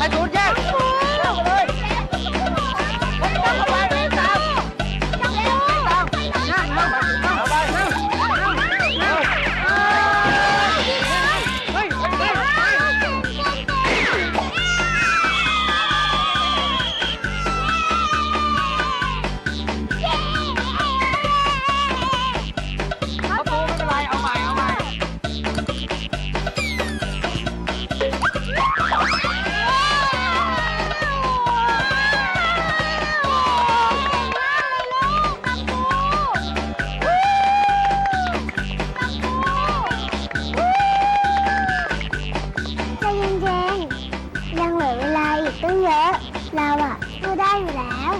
ข่ตุน เวลาอีกตั้ง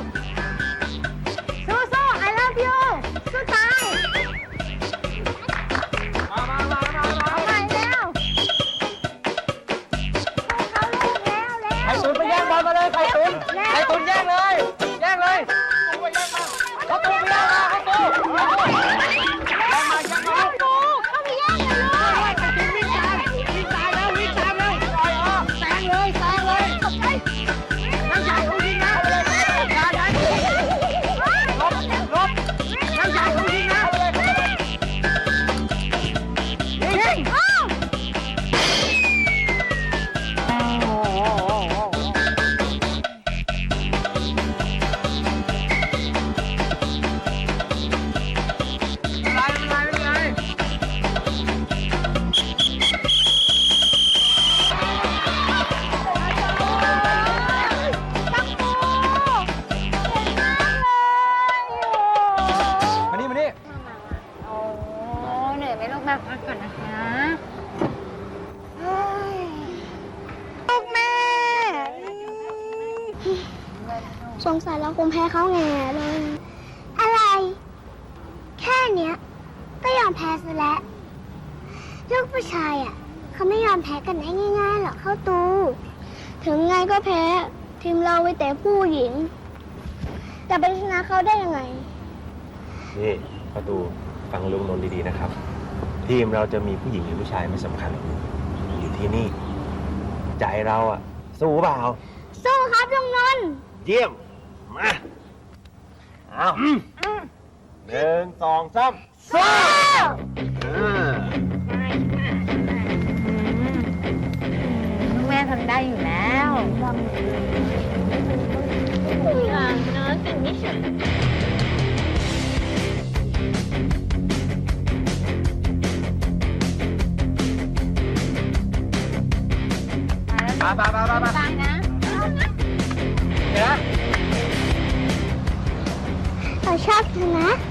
สงสัยเราคงแพ้เขาแง่เลย อะไร แค่เนี้ย ก็ยอมแพ้ซะแล้ว ลูกผู้ชายอะ เขาไม่ยอมแพ้กันได้ง่ายๆหรอกเข้าตู ถึงไงก็แพ้ ทีมเราไว้แต่ผู้หญิง แต่ไปชนะเขาได้ยังไง นี่ประตูฟังลุงนนท์ดีๆนะครับ ทีมเราจะมีผู้หญิงหรือผู้ชายไม่สำคัญหรอกอยู่ที่นี่ ใจเราอะสู้เปล่า สู้ครับลุงนนท์ เยี่ยม มาเอาหนึ่งสองสามสู้อ่าแม่ทำได้อยู่แล้วอย่างน้อยสิ่งที่ฉันมามามามามาตา เร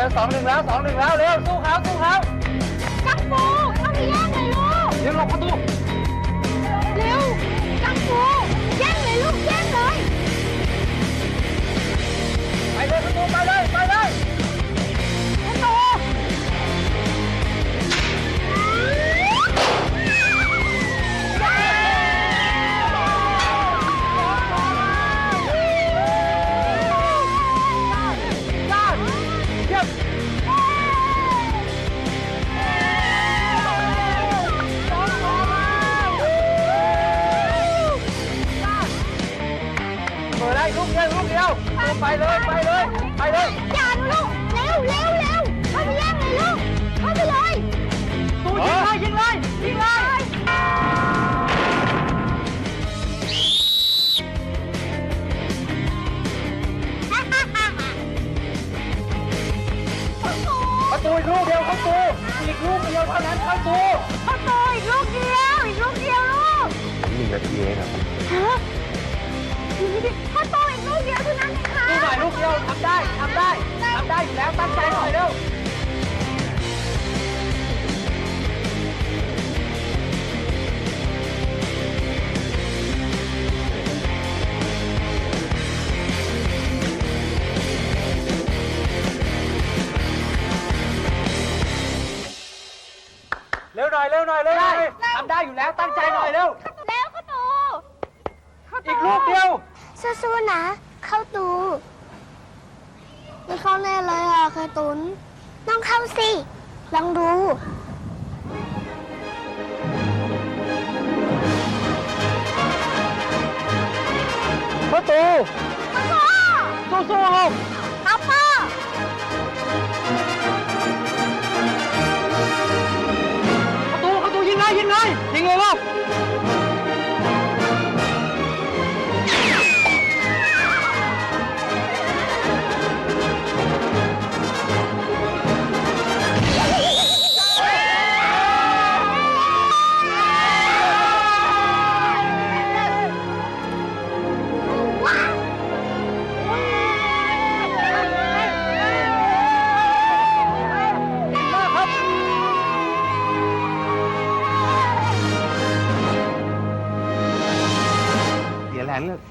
ร็วเร็วสองหนึ่งแล้วสองหนึ่งแล้วเร็วสู้เขาสู้เขาจังปูเข้าไปแย่งเลยลูก เร็วหลบประตูเร็วจังปูแย่งเลยลูกแย่งเลย ไปเลยประตูไปเลย ไปเลยไปเลยไปเลยอย่าลูกเร็วเร็วเร็วเข้าไปแย่งเลยลูกเข้าไปเลยตูยิงเลยยิงเลยยิงเลยประตูอีกลูกเดียวเข้าตูอีกลูกเดียวเท่านั้นเข้าตูประตูอีกลูกเดียวอีกลูกเดียวลูกหนึ่งนาทีเองครับฮะเข้าตู นั้นเองค่ะนี่หน่อยลูกเดียวทำได้ทำได้ทำได้อยู่แล้วตั้งใจหน่อยเร็วเร็วหน่อยเร็วหน่อยเร็วหน่อยทำได้อยู่แล้วตั้งใจหน่อยเร็ว แล้วก็โตอีกลูกเดียว สู้ๆนะ เข้าตูไม่เข้าแน่เลยอะเคยตุน ต้องเข้าสิ ลองดูประตูพ่อสู้ๆลูก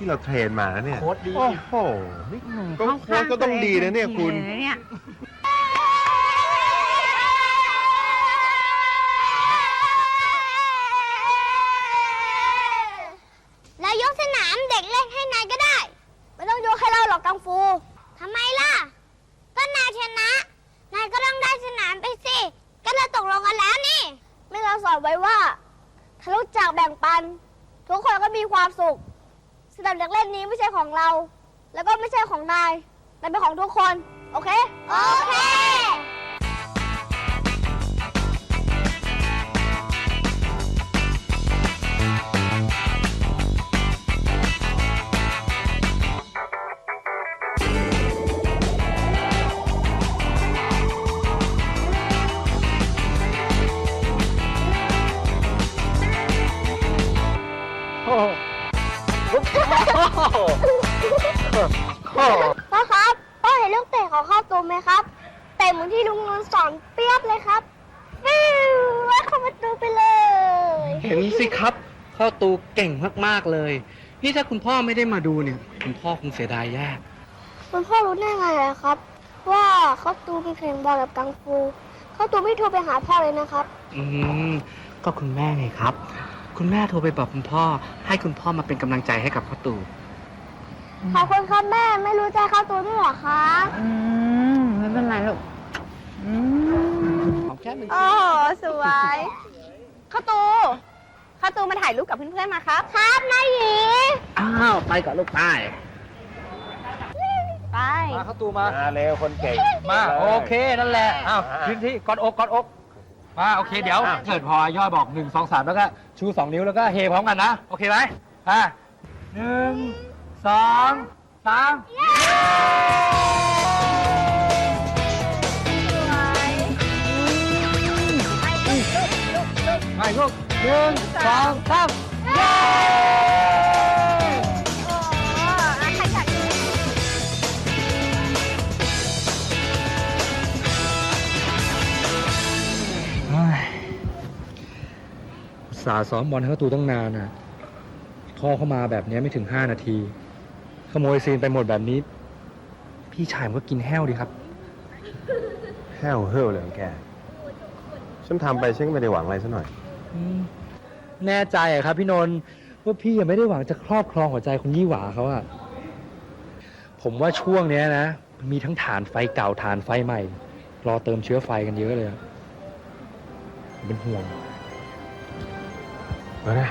เราเทรนมานะเนี่ย โค้ดดี โอ้โหนี่ก็โค้ชก็ต้องดีนะเนี่ยคุณแล้วยกสนามเด็กเล่นให้นายก็ได้ ไม่ต้องยกให้เราหรอกกังฟูทำไมล่ะ ก็นายชนะ นายก็ต้องได้สนามไปสิ ก็เราตกลงกันแล้วนี่ ไม่เราสอนไว้ว่าถ้ารู้จักแบ่งปัน ทุกคนก็มีความสุข สนามเด็กเล่นนี้ไม่ใช่ของเรา แล้วก็ไม่ใช่ของนายแต่เป็นของทุกคน โอเค โอเค พ่อครับพ่อเห็นลูกเตะของเข้าตูมไหมครับเตะเหมือนที่ลุงนนท์สอนเปียบเลยครับฟิวแล้วเข้าประตูไปเลยเห็นสิครับเข้าตูเก่งมากๆเลย นี่ถ้าคุณพ่อไม่ได้มาดูเนี่ย คุณพ่อคงเสียดายแย่คุณพ่อรู้ได้ไงอะครับ ว่าเข้าตูมแข่งบอลกับกังฟูเข้าตูมไม่โทรไปหาพ่อเลยนะครับ อืมก็คุณแม่ไงครับ คุณแม่โทรไปบอกคุณพ่อ ให้คุณพ่อมาเป็นกำลังใจให้กับพ่อตู่ ขอบคุณครับแม่ไม่รู้ใจเข้าตูมด้วยเหรอครับอืมไม่เป็นไรลูกอืมของแค่หนึ่งโอ้โหสวยข้าวตูข้าวตูมาถ่ายรูปกับเพื่อนๆมาครับ ครับนายหยีอ้าวไปก่อนลูกไปไปมาเข้าตูมา มาเร็วคนเก่ง มาโอเคนั่นแหละอ้าวอ่าพื้นที่กอดอกกอดอกมาโอเคเดี๋ยวอ่าเกิดพอย่อยบอกหนึ่งสองสามแล้วก็ชูสองนิ้วแล้วก็เฮพร้อมกันนะ โอเคไหมอ่าหนึ่ง สองสามไปลูกหนึ่งสองสามเย้โอ้อะใครจัดดีสาซ้อมบอลให้ประตูต้องนานอะ ท่อเข้ามาแบบนี้ไม่ถึง 5 นาที ขโมยซีนไปหมดแบบนี้ พี่ชายมันก็กินแห้วดีครับ แห้วเฮ้อเลยของแก ฉันทำไปฉันก็ไม่ได้หวังอะไรซะหน่อยแน่ใจอะครับพี่นนท์ว่าพี่ยังไม่ได้หวังจะครอบครองหัวใจคุณยี่หวาเขาอะผมว่าช่วงเนี้ยนะ มีทั้งฐานไฟเก่าฐานไฟใหม่ รอเติมเชื้อไฟกันเยอะเลยอะผมเป็นห่วงเออนะ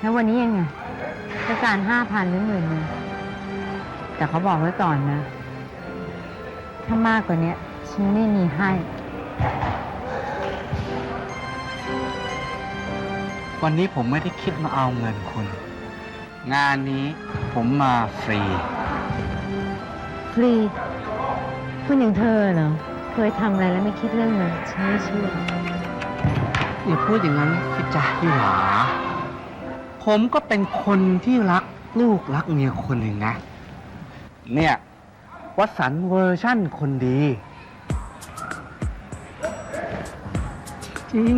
แล้ววันนี้ยังไง ต้องการห้าพันหรือหมื่นหนึ่งแต่เขาบอกไว้ก่อนนะ ถ้ามากกว่าเนี้ยฉันไม่มีให้ วันนี้ผมไม่ได้คิดมาเอาเงินคุณ งานนี้ผมมาฟรี ฟรีคุณอย่างเธอเหรอ เคยทำอะไรแล้วไม่คิดเรื่องเงินฉันไม่เชื่ออย่าพูดอย่างนั้นสิจ้าพี่หวา ผมก็เป็นคนที่รักลูกรักเมียคนหนึ่งนะ เนี่ยวัสันเวอร์ชั่นคนดี จริง